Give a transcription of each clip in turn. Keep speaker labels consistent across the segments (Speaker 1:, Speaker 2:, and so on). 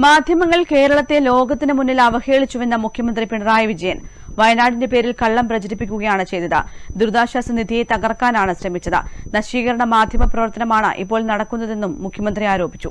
Speaker 1: മാധ്യമങ്ങൾ കേരളത്തെ ലോകത്തിന് മുന്നിൽ അവഹേളിച്ചുവെന്ന മുഖ്യമന്ത്രി പിണറായി വിജയൻ വയനാടിന്റെ പേരിൽ കള്ളം പ്രചരിപ്പിക്കുകയാണ് ചെയ്തത്. ദുരിതാശ്വാസ നിധിയെ തകർക്കാനാണ് ശ്രമിച്ചത്. നശീകരണ മാധ്യമ പ്രവർത്തനമാണ് ഇപ്പോൾ നടക്കുന്നതെന്നും മുഖ്യമന്ത്രി ആരോപിച്ചു.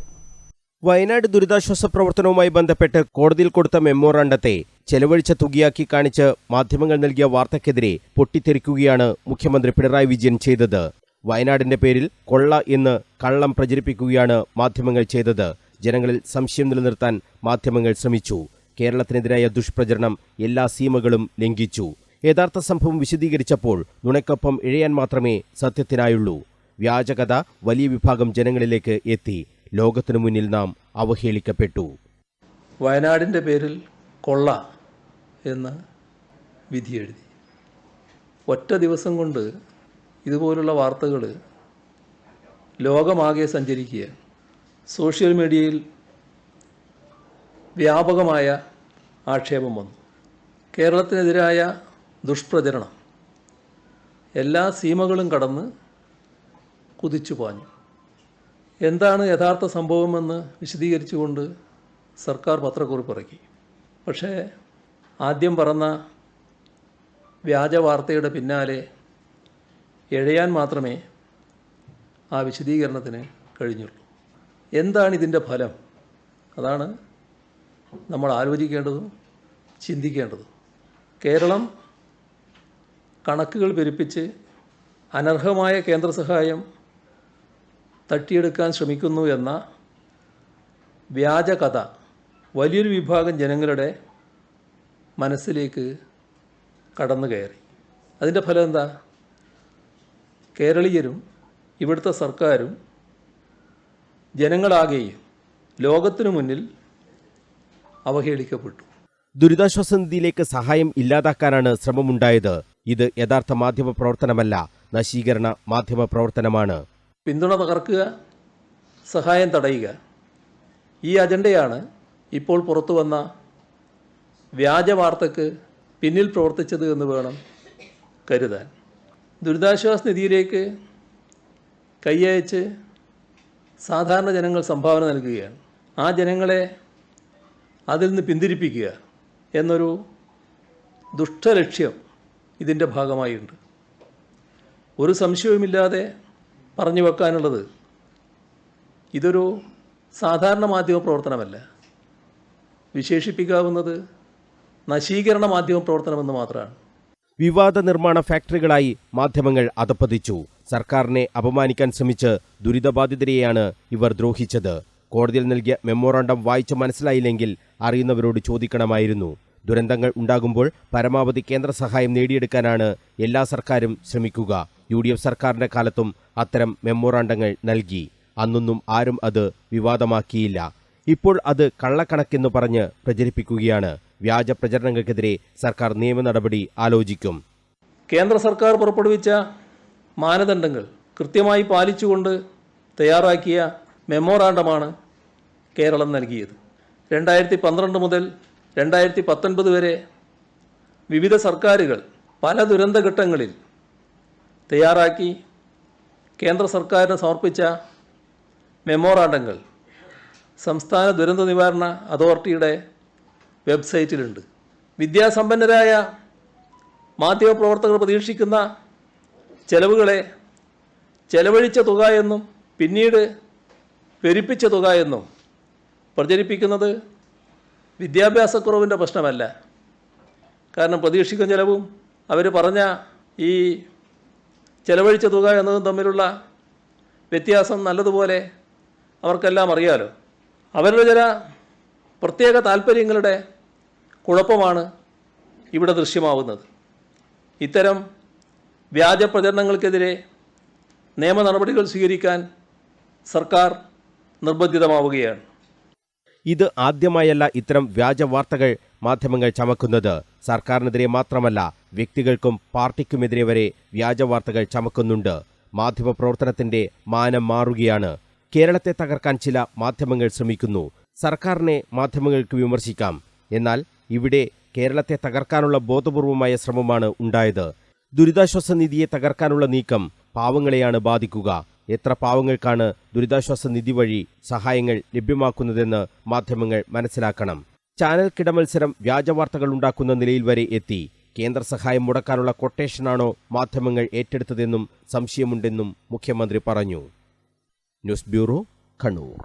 Speaker 2: വയനാട് ദുരിതാശ്വാസ പ്രവർത്തനവുമായി ബന്ധപ്പെട്ട് കോടതിയിൽ കൊടുത്ത മെമ്മോറാണ്ടത്തെ ചെലവഴിച്ച തുകയാക്കി കാണിച്ച് മാധ്യമങ്ങൾ നൽകിയ വാർത്തയ്ക്കെതിരെ പൊട്ടിത്തെറിക്കുകയാണ് മുഖ്യമന്ത്രി പിണറായി വിജയൻ ചെയ്തത്. വയനാടിന്റെ പേരിൽ കൊള്ള എന്ന് കള്ളം പ്രചരിപ്പിക്കുകയാണ് മാധ്യമങ്ങൾ ചെയ്തത്. ജനങ്ങളിൽ സംശയം നിലനിർത്താൻ മാധ്യമങ്ങൾ ശ്രമിച്ചു. കേരളത്തിനെതിരായ ദുഷ്പ്രചരണം എല്ലാ സീമകളും ലംഘിച്ചു. യഥാർത്ഥ സംഭവം വിശദീകരിച്ചപ്പോൾ നുണക്കൊപ്പം ഇഴയാൻ മാത്രമേ സത്യത്തിനായുള്ളൂ. വ്യാജകഥ വലിയ വിഭാഗം ജനങ്ങളിലേക്ക് എത്തി. ലോകത്തിനു മുന്നിൽ നാം അവഹേളിക്കപ്പെട്ടു.
Speaker 3: വയനാടിന്റെ പേരിൽ കൊള്ള എന്ന് വിധിയെഴുതി ഒറ്റ ദിവസം കൊണ്ട് ഇതുപോലുള്ള വാർത്തകൾ ലോകമാകെ സഞ്ചരിക്കുക സോഷ്യൽ മീഡിയയിൽ വ്യാപകമായ ആക്ഷേപം വന്നു. കേരളത്തിനെതിരായ ദുഷ്പ്രചരണം എല്ലാ സീമകളും കടന്ന് കുതിച്ചു പാഞ്ഞു. എന്താണ് യഥാർത്ഥ സംഭവമെന്ന് വിശദീകരിച്ചുകൊണ്ട് സർക്കാർ പത്രക്കുറിപ്പ് ഇറക്കി. പക്ഷേ ആദ്യം പറഞ്ഞ വ്യാജ വാർത്തയുടെ പിന്നാലെ എഴയാൻ മാത്രമേ ആ വിശദീകരണത്തിന് കഴിഞ്ഞുള്ളൂ. എന്താണ് ഇതിന്റെ ഫലം? അതാണ് നമ്മൾ ആലോചിക്കേണ്ടതും ചിന്തിക്കേണ്ടതും. കേരളം കണക്കുകൾ പെരുപ്പിച്ച് അനർഹമായ കേന്ദ്ര സഹായം തട്ടിയെടുക്കാൻ ശ്രമിക്കുന്നു എന്ന വ്യാജ കഥ വലിയൊരു വിഭാഗം ജനങ്ങളുടെ മനസ്സിലേക്ക് കടന്നു കയറി. അതിന്റെ ഫലം എന്താ? കേരളീയരും ഇവിടുത്തെ സർക്കാരും ജനങ്ങളാകെയും ലോകത്തിനു മുന്നിൽ അവഹേളിക്കപ്പെട്ടു.
Speaker 2: ദുരിതാശ്വാസ നിധിയിലേക്ക് സഹായം ഇല്ലാതാക്കാനാണ് ശ്രമമുണ്ടായത്. ഇത് യഥാർത്ഥ മാധ്യമ പ്രവർത്തനമല്ല നശീകരണ മാധ്യമ പ്രവർത്തനമാണ്.
Speaker 3: പിന്തുണ തകർക്കുക സഹായം തടയുക ഈ അജണ്ടയാണ് ഇപ്പോൾ പുറത്തു വന്ന വ്യാജ വാർത്തക്ക് പിന്നിൽ പ്രവർത്തിച്ചത് എന്ന് വേണം കരുതാൻ. ദുരിതാശ്വാസ നിധിയിലേക്ക് കൈയയച്ച് സാധാരണ ജനങ്ങൾ സംഭാവന നൽകുകയാണ്. ആ ജനങ്ങളെ അതിൽ നിന്ന് പിന്തിരിപ്പിക്കുക എന്നൊരു ദുഷ്ടലക്ഷ്യം ഇതിന്റെ ഭാഗമായിട്ടുണ്ട്. ഒരു സംശയവുമില്ലാതെ പറഞ്ഞു വെക്കാനുള്ളത് ഇതൊരു സാധാരണ മാധ്യമ പ്രവർത്തനമല്ല. വിശേഷിപ്പിക്കാവുന്നത് നശീകരണ മാധ്യമ പ്രവർത്തനമെന്ന് മാത്രമാണ്.
Speaker 2: വിവാദ നിർമ്മാണ ഫാക്ടറികളായി മാധ്യമങ്ങൾ അധപ്പതിച്ചു സർക്കാരിനെ അപമാനിക്കാൻ ശ്രമിച്ച് ദുരിതബാധിതരെയാണ് ഇവർ ദ്രോഹിച്ചത്. കോടതിയിൽ നൽകിയ മെമ്മോറാണ്ടം വായിച്ച് മനസ്സിലായില്ലെങ്കിൽ അറിയുന്നവരോട് ചോദിക്കണമായിരുന്നു. ദുരന്തങ്ങൾ ഉണ്ടാകുമ്പോൾ പരമാവധി കേന്ദ്ര സഹായം നേടിയെടുക്കാനാണ് എല്ലാ സർക്കാരും ശ്രമിക്കുക. യു ഡി എഫ് സർക്കാരിന്റെ കാലത്തും അത്തരം മെമ്മോറാണ്ടങ്ങൾ നൽകി. അന്നൊന്നും ആരും അത് വിവാദമാക്കിയില്ല. ഇപ്പോൾ അത് കള്ളക്കണക്കെന്ന് പറഞ്ഞ് പ്രചരിപ്പിക്കുകയാണ്. വ്യാജ പ്രചരണങ്ങൾക്കെതിരെ സർക്കാർ നിയമ നടപടി ആലോചിക്കും.
Speaker 3: കേന്ദ്ര സർക്കാർ പുറപ്പെടുവിച്ച മാനദണ്ഡങ്ങൾ കൃത്യമായി പാലിച്ചുകൊണ്ട് തയ്യാറാക്കിയ മെമ്മോറാണ്ടമാണ് കേരളം നൽകിയത്. രണ്ടായിരത്തി പന്ത്രണ്ട് മുതൽ രണ്ടായിരത്തി പത്തൊൻപത് വരെ വിവിധ സർക്കാരുകൾ പല ദുരന്തഘട്ടങ്ങളിൽ തയ്യാറാക്കി കേന്ദ്ര സർക്കാരിന് സമർപ്പിച്ച മെമ്മോറാണ്ടങ്ങൾ സംസ്ഥാന ദുരന്ത നിവാരണ അതോറിറ്റിയുടെ വെബ്സൈറ്റിലുണ്ട്. വിദ്യാസമ്പന്നരായ മാധ്യമപ്രവർത്തകർ പ്രതീക്ഷിക്കുന്ന ചെലവുകളെ ചെലവഴിച്ച തുക എന്നും പിന്നീട് പെരുപ്പിച്ച തുക എന്നും പ്രചരിപ്പിക്കുന്നത് വിദ്യാഭ്യാസക്കുറവിന്റെ പ്രശ്നമല്ല. കാരണം പ്രതീക്ഷിക്കുന്ന ചെലവും അവർ പറഞ്ഞ ഈ ചെലവഴിച്ച തുക എന്നതും തമ്മിലുള്ള വ്യത്യാസം നല്ലതുപോലെ അവർക്കെല്ലാം അറിയാലോ. അവരുടെ ചില പ്രത്യേക താല്പര്യങ്ങളുടെ കുഴപ്പമാണ് ഇവിടെ ദൃശ്യമാവുന്നത്. ഇത്തരം വ്യാജ പ്രചരണങ്ങൾക്കെതിരെ നിയമ നടപടികൾ സ്വീകരിക്കാൻ സർക്കാർ നിർബന്ധിതമാവുകയാണ്.
Speaker 2: ഇത് ആദ്യമായല്ല ഇത്തരം വ്യാജ വാർത്തകൾ മാധ്യമങ്ങൾ ചമക്കുന്നത്. സർക്കാരിനെതിരെ മാത്രമല്ല വ്യക്തികൾക്കും പാർട്ടിക്കുമെതിരെ വരെ വ്യാജ വാർത്തകൾ ചമക്കുന്നുണ്ട്. മാധ്യമപ്രവർത്തനത്തിന്റെ മാനം മാറുകയാണ്. കേരളത്തെ തകർക്കാൻ ചില മാധ്യമങ്ങൾ ശ്രമിക്കുന്നു. സർക്കാരിനെ മാധ്യമങ്ങൾക്ക് വിമർശിക്കാം. എന്നാൽ ഇവിടെ കേരളത്തെ തകർക്കാനുള്ള ബോധപൂർവമായ ശ്രമമാണ് ഉണ്ടായത്. ദുരിതാശ്വാസ നിധിയെ തകർക്കാനുള്ള നീക്കം പാവങ്ങളെയാണ് ബാധിക്കുക. എത്ര പാവങ്ങൾക്കാണ് ദുരിതാശ്വാസ നിധി വഴി സഹായങ്ങൾ ലഭ്യമാക്കുന്നതെന്ന് മാധ്യമങ്ങൾ മനസ്സിലാക്കണം. ചാനൽ കിടമത്സരം വ്യാജവാർത്തകൾ ഉണ്ടാക്കുന്ന നിലയിൽ വരെ എത്തി. കേന്ദ്ര സഹായം മുടക്കാനുള്ള കൊട്ടേഷനാണോ മാധ്യമങ്ങൾ ഏറ്റെടുത്തതെന്നും സംശയമുണ്ടെന്നും മുഖ്യമന്ത്രി പറഞ്ഞു. News bureau Kannur.